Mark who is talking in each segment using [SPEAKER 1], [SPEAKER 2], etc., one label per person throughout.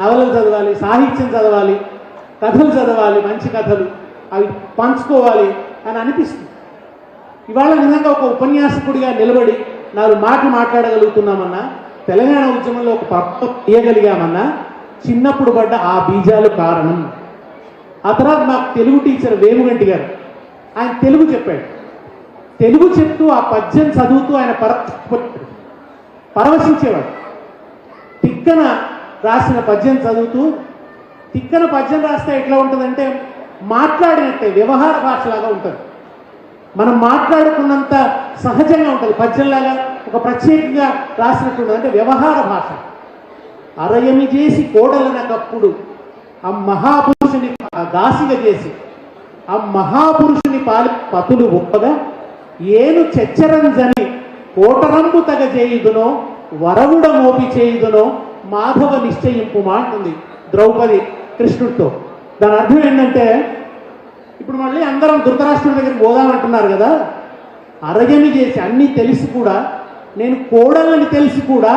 [SPEAKER 1] నవలలు చదవాలి సాహిత్యం చదవాలి కథలు చదవాలి మంచి కథలు అవి పంచుకోవాలి అని అనిపిస్తుంది. ఇవాళ నిజంగా ఒక ఉపన్యాసకుడిగా నిలబడి నాలుగు మాటలు మాట్లాడగలుగుతున్నామన్నా తెలంగాణ ఉద్యమంలో ఒక పప్ప తీయగలిగామన్నా చిన్నప్పుడు పడ్డ ఆ బీజాలు కారణం. ఆ తర్వాత మాకు తెలుగు టీచర్ వేముగంటి గారు ఆయన తెలుగు చెప్పాడు. తెలుగు చెప్తూ ఆ పద్యం చదువుతూ ఆయన పర పరవశించేవాడు. తిక్కన రాసిన పద్యం చదువుతూ తిక్కన పద్యం రాస్తే ఎట్లా ఉంటుందంటే మాట్లాడినట్టే వ్యవహార భాషలాగా ఉంటుంది. మనం మాట్లాడుకున్నంత సహజంగా ఉంటుంది. పద్యంలాగా ఒక ప్రత్యేకంగా రాసినట్టు ఉంటుంది అంటే వ్యవహార భాష. అరయమి చేసి కోడలనకప్పుడు ఆ మహాపురుషుని దాసిగా చేసి ఆ మహాపురుషుని పాలి పతులు ఒప్పగా ఏను చెచ్చరంజని కోటరంపు తగ చేయుదునో వరవుడ మోపి చేయుదునో మాధవ నిశ్చయింపు అంటుంది ద్రౌపది కృష్ణుడితో. దాని అర్థం ఏంటంటే ఇప్పుడు మళ్ళీ అందరం ధృతరాష్ట్రుడి దగ్గరికి పోదామంటున్నారు కదా. అరగని చేసి అన్నీ తెలిసి కూడా నేను కోడలని తెలిసి కూడా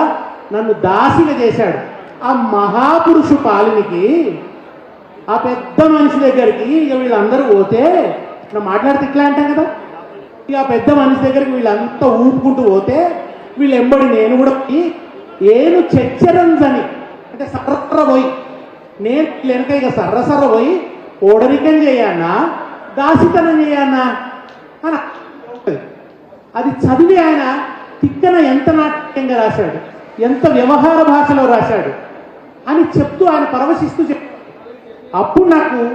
[SPEAKER 1] నన్ను దాసిగా చేశాడు. ఆ మహాపురుషు పాలనికి ఆ పెద్ద మనిషి దగ్గరికి ఇక వీళ్ళందరూ పోతే ఇట్లా మాట్లాడితే ఇట్లా అంటాం కదా. ఇక ఆ పెద్ద మనిషి దగ్గరికి వీళ్ళంతా ఊపుకుంటూ పోతే వీళ్ళు ఎంబడి నేను కూడా ఏను చెచ్చరంజని. అంటే సర్ర పోయి. నేను వెనక ఇక సర్ర సర్ర పోయి ఓడరికం చేయన్నా దాసితనం చేయన్నా అని అది చదివి ఆయన తిక్కన ఎంత నాట్యంగా రాశాడు? ఎంత వ్యవహార భాషలో రాశాడు? అని చెప్తూ ఆయన పరవశిస్తూ చెప్ అప్పుడు నాకు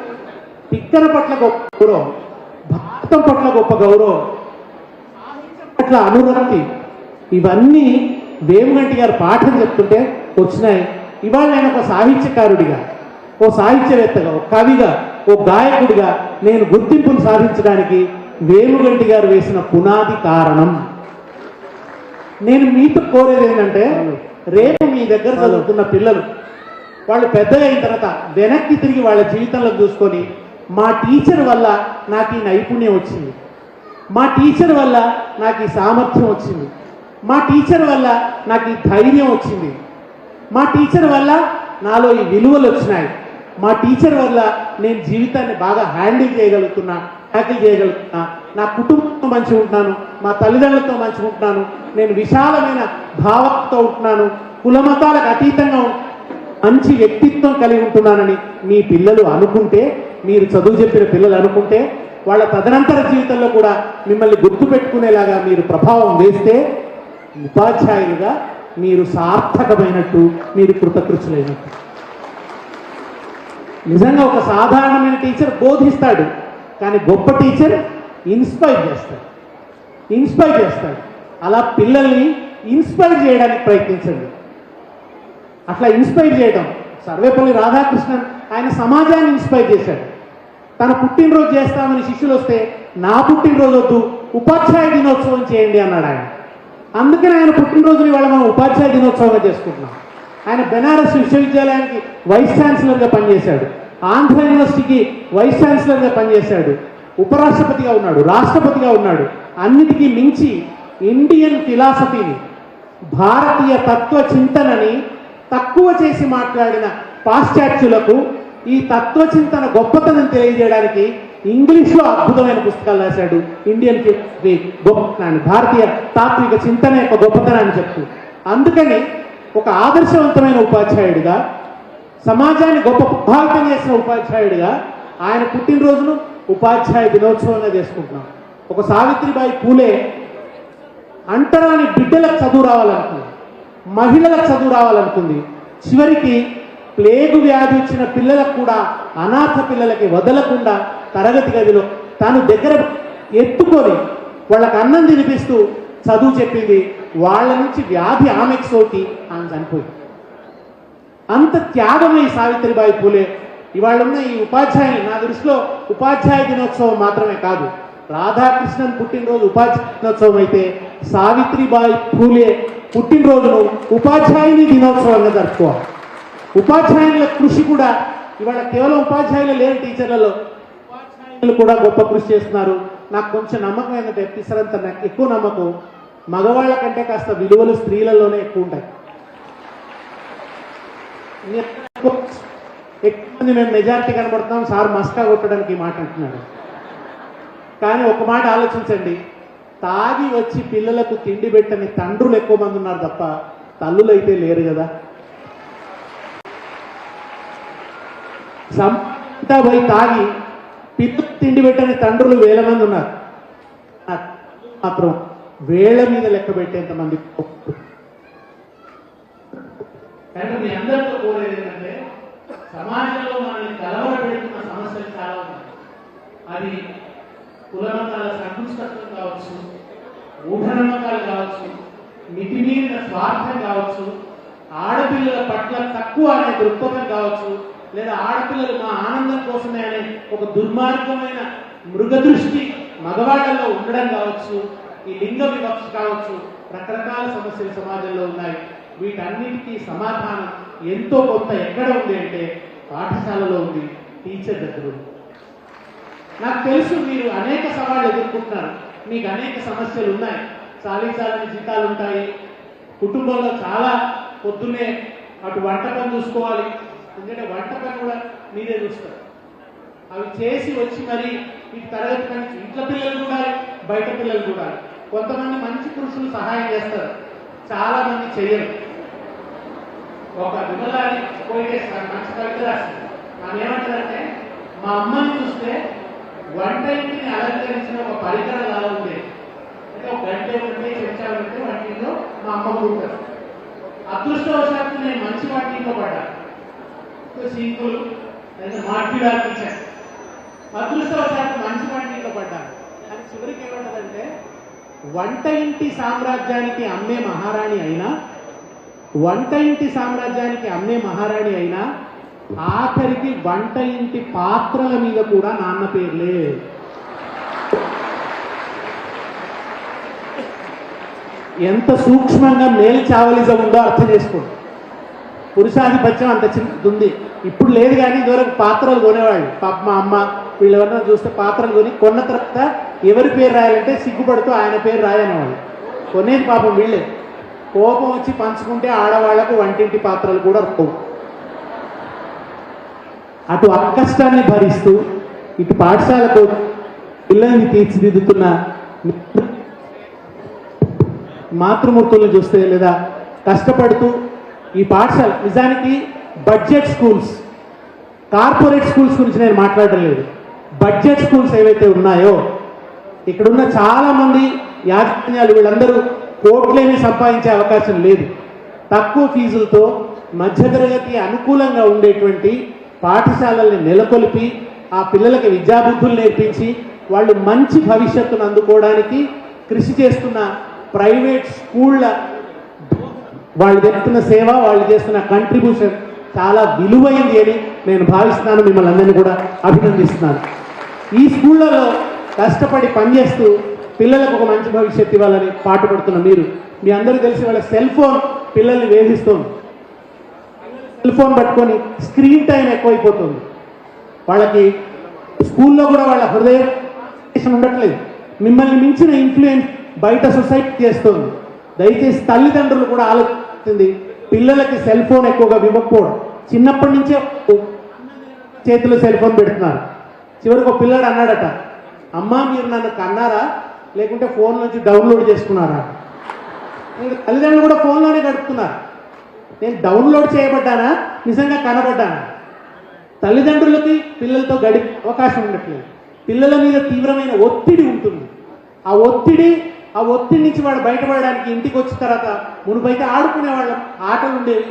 [SPEAKER 1] తిక్కన పట్ల గొప్ప గౌరవం భక్తం పట్ల గొప్ప గౌరవం పట్ల అనురక్తి ఇవన్నీ వేమగంటి గారు పాఠం చెప్తుంటే వచ్చినాయి. ఇవాళ నేను ఒక సాహిత్యకారుడిగా ఓ సాహిత్యవేత్తగా ఒక కవిగా ఓ గాయకుడిగా నేను గుర్తింపును సాధించడానికి వేముగంటి గారు వేసిన పునాది కారణం. నేను మీతో కోరేది ఏంటంటే రేపు మీ దగ్గర చదువుతున్న పిల్లలు వాళ్ళు పెద్దగా అయిన తర్వాత వెనక్కి తిరిగి వాళ్ళ జీవితంలో చూసుకొని మా టీచర్ వల్ల నాకు ఈ నైపుణ్యం వచ్చింది. మా టీచర్ వల్ల నాకు ఈ సామర్థ్యం వచ్చింది. మా టీచర్ వల్ల నాకు ఈ ధైర్యం వచ్చింది. మా టీచర్ వల్ల నాలో ఈ విలువలు వచ్చినాయి. మా టీచర్ వల్ల నేను జీవితాన్ని బాగా హ్యాండిల్ చేయగలుగుతున్నా ట్యాకిల్ చేయగలుగుతున్నా. నా కుటుంబంతో మంచిగా ఉంటున్నాను మా తల్లిదండ్రులతో మంచిగా ఉంటున్నాను నేను విశాలమైన భావంతో ఉంటున్నాను కులమతాలకు అతీతంగా మంచి వ్యక్తిత్వం కలిగి ఉంటున్నానని మీ పిల్లలు అనుకుంటే మీరు చదువు చెప్పిన పిల్లలు అనుకుంటే వాళ్ళ తదనంతర జీవితంలో కూడా మిమ్మల్ని గుర్తుపెట్టుకునేలాగా మీరు ప్రభావం వేస్తే ఉపాధ్యాయులుగా మీరు సార్థకమైనట్టు మీరు కృతకృతులైనట్టు. నిజంగా ఒక సాధారణమైన టీచర్ బోధిస్తాడు కానీ గొప్ప టీచర్ ఇన్స్పైర్ చేస్తాడు. ఇన్స్పైర్ చేస్తాడు. అలా పిల్లల్ని ఇన్స్పైర్ చేయడానికి ప్రయత్నించండి. అట్లా ఇన్స్పైర్ చేయడం సర్వేపల్లి రాధాకృష్ణన్ ఆయన సమాజాన్ని ఇన్స్పైర్ చేశాడు. తన పుట్టినరోజు చేస్తామని శిష్యులు వస్తే నా పుట్టినరోజు వద్దు ఉపాధ్యాయ దినోత్సవం చేయండి అన్నాడు ఆయన. అందుకని ఆయన పుట్టినరోజుని ఇవాళ మనం ఉపాధ్యాయ దినోత్సవంగా చేసుకుంటున్నాం. ఆయన బెనారస్ విశ్వవిద్యాలయానికి వైస్ ఛాన్సలర్గా పనిచేశాడు. ఆంధ్ర యూనివర్సిటీకి వైస్ ఛాన్సలర్గా పనిచేశాడు. ఉపరాష్ట్రపతిగా ఉన్నాడు రాష్ట్రపతిగా ఉన్నాడు. అన్నిటికీ మించి ఇండియన్ ఫిలాసఫీని భారతీయ తత్వ చింతనని తక్కువ చేసి మాట్లాడిన పాశ్చాత్యులకు ఈ తత్వ చింతన గొప్పతనం తెలియజేయడానికి ఇంగ్లీష్లో అద్భుతమైన పుస్తకాలు రాశాడు. ఇండియన్ ఫిలాసఫీ గొప్పతనాన్ని భారతీయ తాత్విక చింతన యొక్క గొప్పతనాన్ని చెప్తూ. అందుకని ఒక ఆదర్శవంతమైన ఉపాధ్యాయుడిగా సమాజాన్ని గొప్ప ప్రభావితం చేసిన ఉపాధ్యాయుడిగా ఆయన పుట్టినరోజును ఉపాధ్యాయ దినోత్సవంగా చేసుకుంటున్నాం. ఒక సావిత్రిబాయి పూలే అంటరాని బిడ్డలకు చదువు రావాలనుకుంది. మహిళలకు చదువు రావాలనుకుంది. చివరికి ప్లేగు వ్యాధి వచ్చిన పిల్లలకు కూడా అనాథ పిల్లలకి వదలకుండా తరగతి గదిలో తాను దగ్గర ఎత్తుకొని వాళ్ళకి అన్నం తినిపిస్తూ చదువు చెప్పింది వాళ్ళ నుంచి వ్యాధి ఆమెకు సోకి ఆమె చనిపోయింది. అంత త్యాగమే ఈ సావిత్రిబాయి పూలే. ఇవాళ ఉన్న ఈ ఉపాధ్యాయులు నా దృష్టిలో ఉపాధ్యాయ దినోత్సవం మాత్రమే కాదు రాధాకృష్ణన్ పుట్టినరోజు ఉపాధ్యాయ దినోత్సవం అయితే సావిత్రిబాయి పూలే పుట్టినరోజును ఉపాధ్యాయుని దినోత్సవంగా జరుపుకోవాలి. ఉపాధ్యాయుల కృషి కూడా ఇవాళ కేవలం ఉపాధ్యాయులు లేరు టీచర్లలో కూడా గొప్ప కృషి చేస్తున్నారు. నాకు కొంచెం నమ్మకం ఏంటంటే పిసరంత నాకు ఎక్కువ నమ్మకం. మగవాళ్ళ కంటే కాస్త విలువలు స్త్రీలలోనే ఎక్కువ ఉంటాయి. ఎక్కువ మంది మేము మెజారిటీ కనబడుతున్నాం. సార్ మస్కా కొట్టడానికి ఈ మాట అంటున్నాడు. కానీ ఒక మాట ఆలోచించండి. తాగి వచ్చి పిల్లలకు తిండి పెట్టని తండ్రులు ఎక్కువ మంది ఉన్నారు తప్ప తల్లులు అయితే లేరు కదా. సంతా పోయి తాగి పిల్లలు తిండి పెట్టని తండ్రులు వేల మంది ఉన్నారు. మాత్రం వేల మీద లెక్క పెట్టేంత మంది మీ అందరితో కోరేది ఏంటంటే సమాజంలో మనల్ని కలవరపెడుతున్న సమస్యలు చాలా ఉన్నాయి. అది కులమతాల సంకుష్టత్వం కావచ్చు మూఢనమ్మకాలు కావచ్చు మితిమీరిన స్వార్థం కావచ్చు ఆడపిల్లల పట్ల తక్కువ అనే దృక్పథం కావచ్చు లేదా ఆడపిల్లలు మా ఆనందం కోసమే అనే ఒక దుర్మార్గమైన మృగదృష్టి మగవాళ్ళలో ఉండడం కావచ్చు ఈ లింగ వివక్ష కావచ్చు రకరకాల సమస్యలు సమాజంలో ఉన్నాయి. వీటన్నిటికీ సమాధానం ఎంతో కొంత ఎక్కడ ఉంది అంటే పాఠశాలలో ఉంది టీచర్ దగ్గర నాకు తెలుసు మీరు అనేక సవాళ్ళు ఎదుర్కొంటున్నారు. మీకు అనేక సమస్యలు ఉన్నాయి. చాలీ చాలని జీతాలు ఉంటాయి. కుటుంబంలో చాలా పొద్దున్నే అటు వంట పని చూసుకోవాలి ఎందుకంటే వంట పని కూడా మీరే చూస్తారు. అవి చేసి వచ్చి మరి ఈ తరగతి పని ఇంట్లో పిల్లలు కూడా బయట పిల్లలు కూడా కొంతమంది మంచి పురుషులు సహాయం చేస్తారు. చాలా మంది చేయరు. ఒక విమలాన్ని పోయి మంచి కవిత రాసింది. ఆమె ఏమంటారంటే మా అమ్మని చూస్తే వంట ఇంటిని అలంకరించిన ఒక పరికరం అలా ఉంది. అంటే ఒక గంట ఉంటే చెంచాలు ఉంటే వంటింట్లో మా అమ్మ ఉంటారు అదృష్టవశాత్తు నేను మంచి వంటింట్లో పడ్డాను. సింకులు లేదా మార్పిడాలు ఇచ్చాను అదృష్టవశాత్తు మంచి వంటింట్లో పడ్డారు. కానీ చివరికి ఏమంటదంటే వంట ఇంటి సామ్రాజ్యానికి అమ్మే మహారాణి అయినా వంట ఇంటి సామ్రాజ్యానికి అమ్మే మహారాణి అయినా ఆఖరికి వంట ఇంటి పాత్రల మీద కూడా నాన్న పేర్లే. ఎంత సూక్ష్మంగా మేల్ చావలిజం ఉందో అర్థం చేసుకోండి. పురుషాధిపత్యం అంత చిన్నది ఉంది. ఇప్పుడు లేదు కానీ ఇదివరకు పాత్రలు కొనేవాళ్ళు. పాప మా అమ్మ వీళ్ళవరన్నా చూస్తే పాత్రలు కొని కొన్న తర్వాత ఎవరి పేరు రాయాలంటే సిగ్గుపడుతూ ఆయన పేరు రాయనేవాళ్ళు. కొనేది పాపం వీళ్ళే. కోపం వచ్చి పంచుకుంటే ఆడవాళ్ళకు వంటింటి పాత్రలు కూడా రావు. అటు అకష్టాన్ని భరిస్తూ ఇటు పాఠశాలకు పిల్లల్ని తీర్చిదిద్దుతున్న మాతృమూర్తులను చూస్తే లేదా కష్టపడుతూ ఈ పాఠశాల నిజానికి బడ్జెట్ స్కూల్స్ కార్పొరేట్ స్కూల్స్ గురించి నేను మాట్లాడడం లేదు. బడ్జెట్ స్కూల్స్ ఏవైతే ఉన్నాయో ఇక్కడున్న చాలామంది యాజమాన్యాలు వీళ్ళందరూ కోట్లేమి సంపాదించే అవకాశం లేదు. తక్కువ ఫీజులతో మధ్యతరగతి అనుకూలంగా ఉండేటువంటి పాఠశాలల్ని నెలకొల్పి ఆ పిల్లలకి విద్యాబుద్ధులు నేర్పించి వాళ్ళు మంచి భవిష్యత్తును అందుకోవడానికి కృషి చేస్తున్న ప్రైవేట్ స్కూళ్ళ వాళ్ళు చెప్తున్న సేవ వాళ్ళు చేస్తున్న కంట్రిబ్యూషన్ చాలా విలువైంది అని నేను భావిస్తున్నాను. మిమ్మల్ని అందరినీ కూడా అభినందిస్తున్నాను. ఈ స్కూళ్ళలో కష్టపడి పనిచేస్తూ పిల్లలకు ఒక మంచి భవిష్యత్తు ఇవ్వాలని పాటుపడుతున్న మీరు మీ అందరూ తెలిసి వాళ్ళ సెల్ ఫోన్ పిల్లల్ని వేధిస్తోంది. సెల్ ఫోన్ పట్టుకొని స్క్రీన్ టైం ఎక్కువైపోతుంది. వాళ్ళకి స్కూల్లో కూడా వాళ్ళ హృదయం ఉండట్లేదు. మిమ్మల్ని మించిన ఇన్ఫ్లుయెన్స్ బయట సొసైటీ చేస్తుంది. దయచేసి తల్లిదండ్రులు కూడా ఆలోచిస్తుంది పిల్లలకి సెల్ ఫోన్ ఎక్కువగా ఇవ్వకపోవడం. చిన్నప్పటి నుంచే చేతిలో సెల్ ఫోన్ పెడుతున్నారు. చివరికి ఒక పిల్లాడు అన్నాడట అమ్మ మీరు నన్ను కన్నారా? లేకుంటే ఫోన్ నుంచి డౌన్లోడ్ చేసుకున్నారా? తల్లిదండ్రులు కూడా ఫోన్లోనే గడుపుతున్నారు. నేను డౌన్లోడ్ చేయబడ్డానా? నిజంగా కనబడ్డానా? తల్లిదండ్రులకి పిల్లలతో గడిపే అవకాశం ఉండట్లేదు. పిల్లల మీద తీవ్రమైన ఒత్తిడి ఉంటుంది. ఆ ఒత్తిడి ఆ ఒత్తిడి నుంచి వాడు బయటపడడానికి ఇంటికి వచ్చిన తర్వాత మునుపైతే ఆడుకునేవాళ్ళం. ఆటలు ఉండేవి.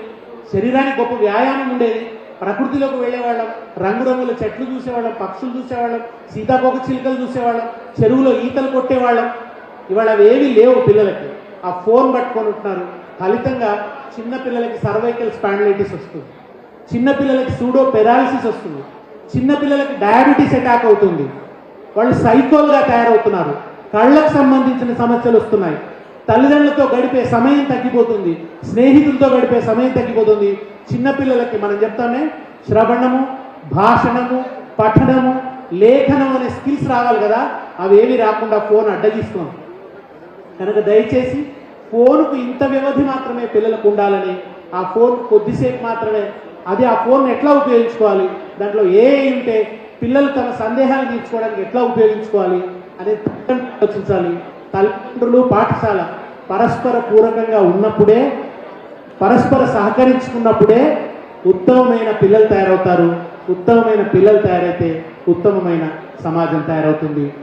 [SPEAKER 1] శరీరానికి గొప్ప వ్యాయామం ఉండేది. ప్రకృతిలోకి వెళ్ళేవాళ్ళం. రంగురంగుల చెట్లు చూసేవాళ్ళం పక్షులు చూసేవాళ్ళం సీతాకోక చిలుకలు చూసేవాళ్ళం చెరువులో ఈతలు కొట్టేవాళ్ళం. ఇవాళ అవి ఏమీ లేవు పిల్లలకి. ఆ ఫోన్ పట్టుకొని ఉంటున్నారు. ఫలితంగా చిన్న పిల్లలకి సర్వైకల్ స్పాండిలైటిస్ వస్తుంది. చిన్న పిల్లలకి సూడో పెరాలిసిస్ వస్తుంది. చిన్న పిల్లలకి డయాబెటీస్ అటాక్ అవుతుంది. వాళ్ళు సైకోల్గా తయారవుతున్నారు. కళ్ళకు సంబంధించిన సమస్యలు వస్తున్నాయి. తల్లిదండ్రులతో గడిపే సమయం తగ్గిపోతుంది స్నేహితులతో గడిపే సమయం తగ్గిపోతుంది. చిన్నపిల్లలకి మనం చెప్తామే శ్రవణము భాషణము పఠనము లేఖనం అనే స్కిల్స్ రావాలి కదా అవి ఏవి రాకుండా ఫోన్ అడ్డగిస్తుంది కనుక దయచేసి ఫోన్కు ఇంత వ్యవధి మాత్రమే పిల్లలకు ఉండాలని ఆ ఫోన్ కొద్దిసేపు మాత్రమే అది ఆ ఫోన్ ఎట్లా ఉపయోగించుకోవాలి దాంట్లో ఏ ఉంటే పిల్లలు తమ సందేహాలు తీర్చుకోవడానికి ఎట్లా ఉపయోగించుకోవాలి అనేది ఆలోచించాలి. తల్లిదండ్రులు పాఠశాల పరస్పర పూరకంగా ఉన్నప్పుడే పరస్పర సహకరించుకున్నప్పుడే ఉత్తమమైన పిల్లలు తయారవుతారు. ఉత్తమమైన పిల్లలు తయారైతే ఉత్తమమైన సమాజం తయారవుతుంది.